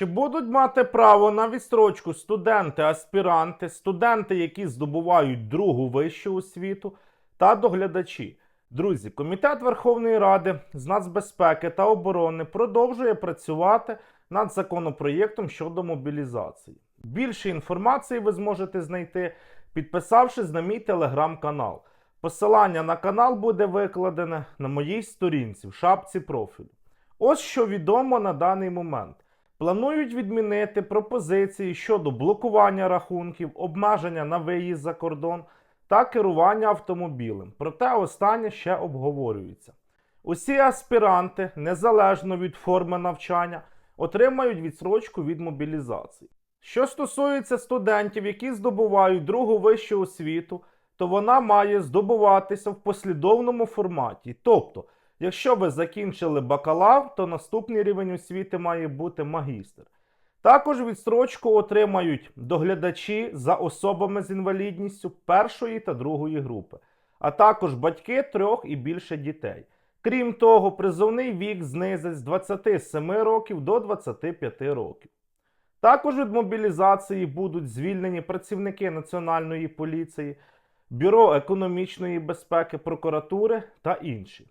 Чи будуть мати право на відстрочку студенти, аспіранти, студенти, які здобувають другу вищу освіту, та доглядачі? Друзі, Комітет Верховної Ради з нацбезпеки та оборони продовжує працювати над законопроєктом щодо мобілізації. Більше інформації ви зможете знайти, підписавшись на мій телеграм-канал. Посилання на канал буде викладене на моїй сторінці в шапці профілю. Ось що відомо на даний момент. Планують відмінити пропозиції щодо блокування рахунків, обмеження на виїзд за кордон та керування автомобілем. Проте останнє ще обговорюється. Усі аспіранти, незалежно від форми навчання, отримають відсрочку від мобілізації. Що стосується студентів, які здобувають другу вищу освіту, то вона має здобуватися в послідовному форматі. Тобто, якщо ви закінчили бакалавр, то наступний рівень освіти має бути магістр. Також відстрочку отримають доглядачі за особами з інвалідністю першої та другої групи, а також батьки трьох і більше дітей. Крім того, призовний вік знизить з 27 років до 25 років. Також від мобілізації будуть звільнені працівники Національної поліції, Бюро економічної безпеки, прокуратури та інші.